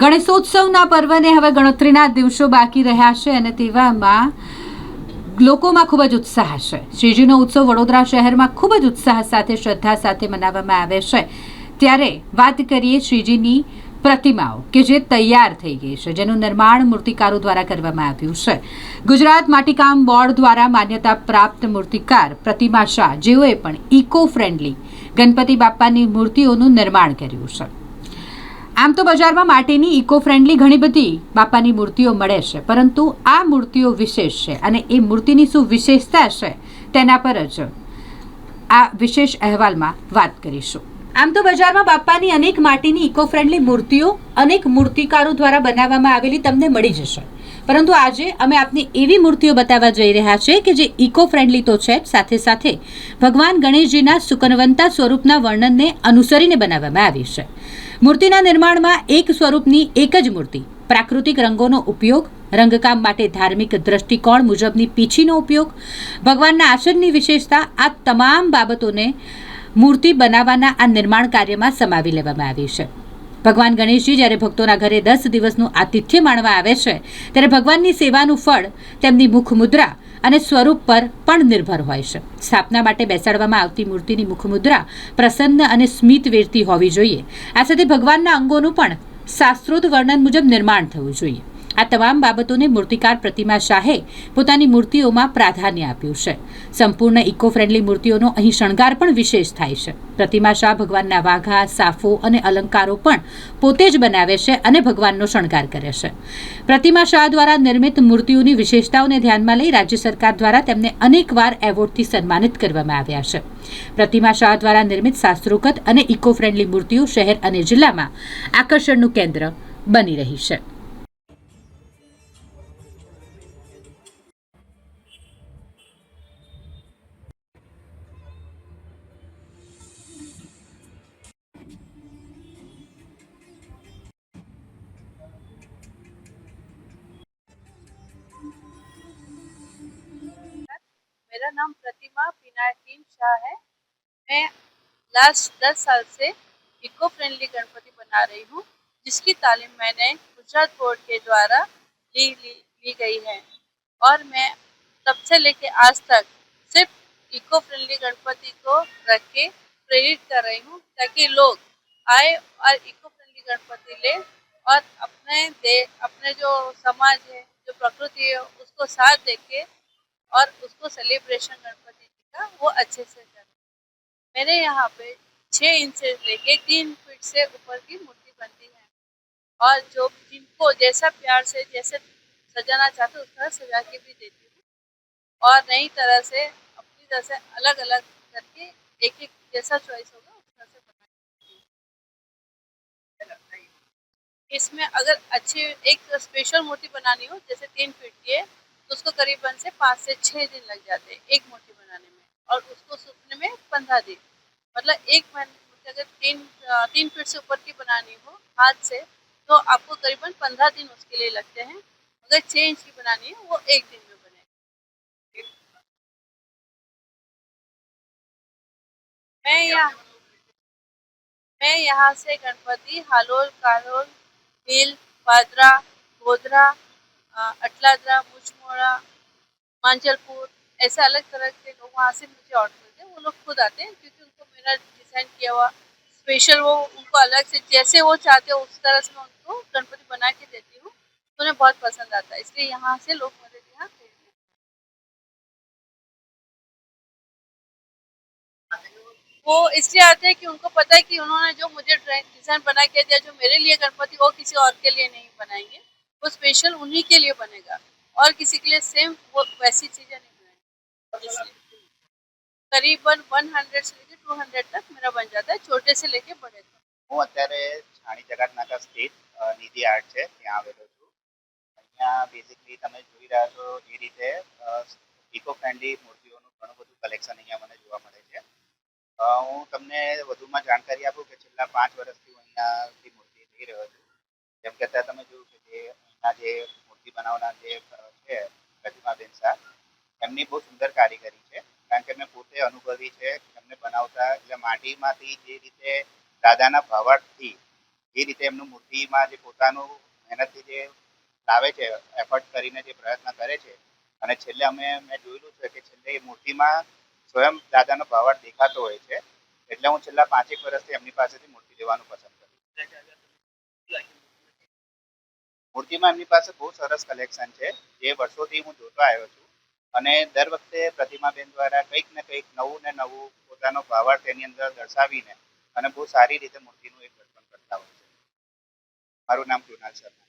ગણેશોત્સવના પર્વને હવે ગણતરીના દિવસો બાકી રહ્યા છે અને તેવામાં લોકોમાં ખૂબ જ ઉત્સાહ છે. શ્રીજીનો ઉત્સવ વડોદરા શહેરમાં ખૂબ જ ઉત્સાહ સાથે, શ્રદ્ધા સાથે મનાવવામાં આવે છે. ત્યારે વાત કરીએ શ્રીજીની પ્રતિમાઓ કે જે તૈયાર થઈ ગઈ છે, જેનું નિર્માણ મૂર્તિકારો દ્વારા કરવામાં આવ્યું છે. ગુજરાત માટીકામ બોર્ડ દ્વારા માન્યતા પ્રાપ્ત મૂર્તિકાર પ્રતિમા શાહ, જેઓએ પણ ઇકો ફ્રેન્ડલી ગણપતિ બાપ્પાની મૂર્તિઓનું નિર્માણ કર્યું છે. આમ તો બજારમાં માટીની ઇકો ફ્રેન્ડલી ઘણી બધી બાપાની મૂર્તિઓ મળે છે, પરંતુ આ મૂર્તિઓ વિશેષ છે અને એ મૂર્તિની શું વિશેષતા છે તેના પર જ આ વિશેષ અહેવાલમાં વાત કરીશું. આમ તો બજારમાં બાપાની અનેક માટીની ઇકો ફ્રેન્ડલી મૂર્તિઓ, અનેક મૂર્તિકારો દ્વારા બનાવવામાં આવેલી તમને મળી જશે. પરંતુ આજે અમે આપને એવી મૂર્તિઓ બતાવવા જઈ રહ્યા છે કે જે ઇકો ફ્રેન્ડલી તો છે સાથે સાથે ભગવાન ગણેશજીના સુકનવંતા સ્વરૂપના વર્ણનને અનુસરીને બનાવવામાં આવી છે. મૂર્તિના નિર્માણમાં એક સ્વરૂપની એક જ મૂર્તિ, પ્રાકૃતિક રંગોનો ઉપયોગ, રંગકામ માટે ધાર્મિક દ્રષ્ટિકોણ મુજબની પીછીનો ઉપયોગ, ભગવાનના આસનની વિશેષતા આ તમામ બાબતોને મૂર્તિ બનાવવાના આ નિર્માણ કાર્યમાં સમાવી લેવામાં આવી છે. ભગવાન ગણેશજી જ્યારે ભક્તોના ઘરે દસ દિવસનું આતિથ્ય માણવા આવે છે, ત્યારે ભગવાનની સેવાનું ફળ, તેમની મુખમુદ્રા અને સ્વરૂપ પર પણ નિર્ભર હોય છે. સ્થાપના માટે બેસાડવામાં આવતી મૂર્તિની મુખમુદ્રા પ્રસન્ન અને સ્મિત વેરતી હોવી જોઈએ. આ સાથે ભગવાનના અંગોનું પણ શાસ્ત્રોત વર્ણન મુજબ નિર્માણ થવું જોઈએ. આ તમામ બાબતોને મૂર્તિકાર પ્રતિમા શાહે પોતાની મૂર્તિઓમાં પ્રાધાન્ય આપ્યું છે. સંપૂર્ણ ઇકો ફ્રેન્ડલી મૂર્તિઓનો અહીં શણગાર પણ વિશેષ થાય છે. પ્રતિમા શાહ ભગવાનના વાઘા, સાફો અને અલંકારો પણ પોતે જ બનાવે છે અને ભગવાનનો શણગાર કરે છે. પ્રતિમા શાહ દ્વારા નિર્મિત મૂર્તિઓની વિશેષતાઓને ધ્યાનમાં લઈ રાજ્ય સરકાર દ્વારા તેમને અનેકવાર એવોર્ડથી સન્માનિત કરવામાં આવ્યા છે. પ્રતિમા શાહ દ્વારા નિર્મિત શાસ્ત્રોકત અને ઇકો ફ્રેન્ડલી મૂર્તિઓ શહેર અને જિલ્લામાં આકર્ષણનું કેન્દ્ર બની રહી છે. मेरा नाम प्रतिमा पिनाकीन शाह है। मैं लास्ट दस साल से इको फ्रेंडली गणपति बना रही हूँ जिसकी तालीम मैंने गुजरात बोर्ड के द्वारा ली ली, ली गई है। और मैं तब से लेके आज तक सिर्फ़ इको फ्रेंडली गणपति को रख के प्रेरित कर रही हूँ ताकि लोग आए और इको फ्रेंडली गणपति ले और अपने दे अपने जो समाज है जो प्रकृति है उसको साथ दे के और उसको सेलिब्रेशन गणपति जी का वो अच्छे से करें मेरे यहाँ पे छः इंच लेके तीन फीट से ऊपर की मूर्ति बनती है। और जो जिनको जैसा प्यार से, जैसे सजाना चाहते उस तरह सजा के भी देती हूँ। और नई तरह से अपनी तरह से अलग अलग करके एक एक जैसा चॉइस होगा, उस तरह से बना इसमें अगर अच्छी, एक स्पेशल मूर्ति बनानी हो, जैसे तीन फीट की है तो उसको करीबन से पाँच से छः दिन लग जाते हैं एक मूर्ति बनाने में और उसको सूखने में पंद्रह दिन। मतलब एक मूर्ति अगर तीन तीन फीट से ऊपर की बनानी हो हाथ से तो आपको करीबन पंद्रह दिन उसके लिए लगते हैं। अगर छः इंच की बनानी है वो एक दिन में बने मैं यहाँ मैं यहाँ से गणपति हालोल कालोल भील पादरा गोधरा अ, अटलादरा मुचमोड़ा मांचलपुर ऐसे अलग तरह के लोग वहाँ से मुझे ऑर्डर करते हैं। वो लोग खुद आते हैं क्योंकि उनको मेरा डिज़ाइन किया हुआ स्पेशल वो उनको अलग से जैसे वो चाहते हो, उस तरह से मैं उनको गणपति बना के देती हूँ। तो उन्हें बहुत पसंद आता है, इसलिए यहाँ से लोग मेरे यहाँ हैं। वो इसलिए आते हैं कि उनको पता है कि उन्होंने जो मुझे डिज़ाइन बना के दिया, जो मेरे लिए गणपति, वो किसी और के लिए नहीं बनाएँगे। वो स्पेशल उन्हीं के लिए बनेगा और किसी के लिए सेम वो वैसी चीज़ें नहीं बनाएंगे इसलिए करीबन 100 से लेके 200 तक मेरा बन जाता है छोटे से लेके बड़े तक હું અત્યારે છાણી જગાત નાકા સ્થિત અ, નિધિ આર્ટ છે ત્યાં આવેલો છું અહીંયા બેઝિકલી તમે જોઈ રહ્યા છો એ રીતે ઇકો ફ્રેન્ડલી મૂર્તિઓનું ઘણું બધું કલેક્શન અહીંયા મને જોવા મળે છે અ, હું તમને વધુમાં જાણકારી આપું કે છેલ્લા પાંચ વર્ષથી હું અહીંયાથી મૂર્તિ લઈ રહ્યો છું જેમ કે અત્યારે તમે જોયું કે જે અહીંના જે મૂર્તિ બનાવનાર જે છે, પ્રતિમાબેન શાહ એમની બહુ સુંદર કારીગરી છે. કારણ કે મેં પોતે અનુભવી છે એમને બનાવતા, એટલે માટીમાંથી જે રીતે દાદાના ભાવાર્થથી એ રીતે એમનું મૂર્તિમાં જે પોતાનું મહેનતથી જે લાવે છે એફર્ટ કરીને જે પ્રયત્ન કરે છે. અને છેલ્લે અમે, મેં જોયેલું છે કે છેલ્લે એ મૂર્તિમાં સ્વયં દાદાનો ભાવાર્થ દેખાતો હોય છે. એટલે હું છેલ્લા પાંચેક વર્ષથી એમની પાસેથી મૂર્તિ લેવાનું પસંદ કરું મૂર્તિમાં એમની પાસે બહુ સરસ કલેક્શન છે. જે વર્ષોથી હું જોતો આવ્યો છું. અને દર વખતે પ્રતિમાબેન દ્વારા કંઈક ને કંઈક નવું ને નવું પોતાનો ભાવાર્થ તેની અંદર દર્શાવીને અને બહુ સારી રીતે મૂર્તિનું એક દર્શન કરતા હોય છે. મારું નામ કૃણાલ શર્મા.